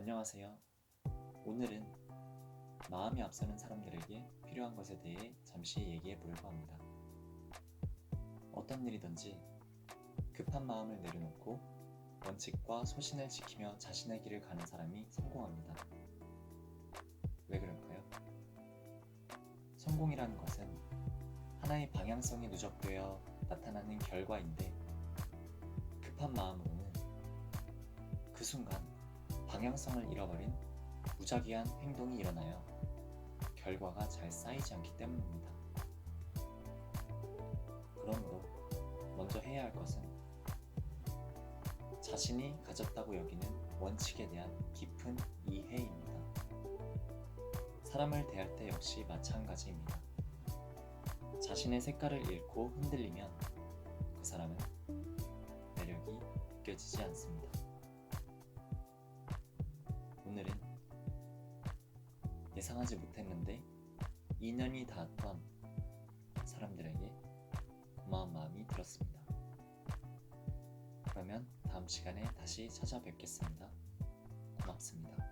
안녕하세요. 오늘은 마음이 앞서는 사람들에게 필요한 것에 대해 잠시 얘기해 보려고 합니다. 어떤 일이든지 급한 마음을 내려놓고 원칙과 소신을 지키며 자신의 길을 가는 사람이 성공합니다. 왜 그럴까요? 성공이라는 것은 하나의 방향성이 누적되어 나타나는 결과인데 급한 마음으로는 그 순간 방향성을 잃어버린 무작위한 행동이 일어나요. 결과가 잘 쌓이지 않기 때문입니다. 그러므로 먼저 해야 할 것은 자신이 가졌다고 여기는 원칙에 대한 깊은 이해입니다. 사람을 대할 때 역시 마찬가지입니다. 자신의 색깔을 잃고 흔들리면 그 사람은 매력이 느껴지지 않습니다. 예상하지 못했는데 인연이 닿았던 사람들에게 고마운 마음이 들었습니다. 그러면 다음 시간에 다시 찾아뵙겠습니다. 고맙습니다.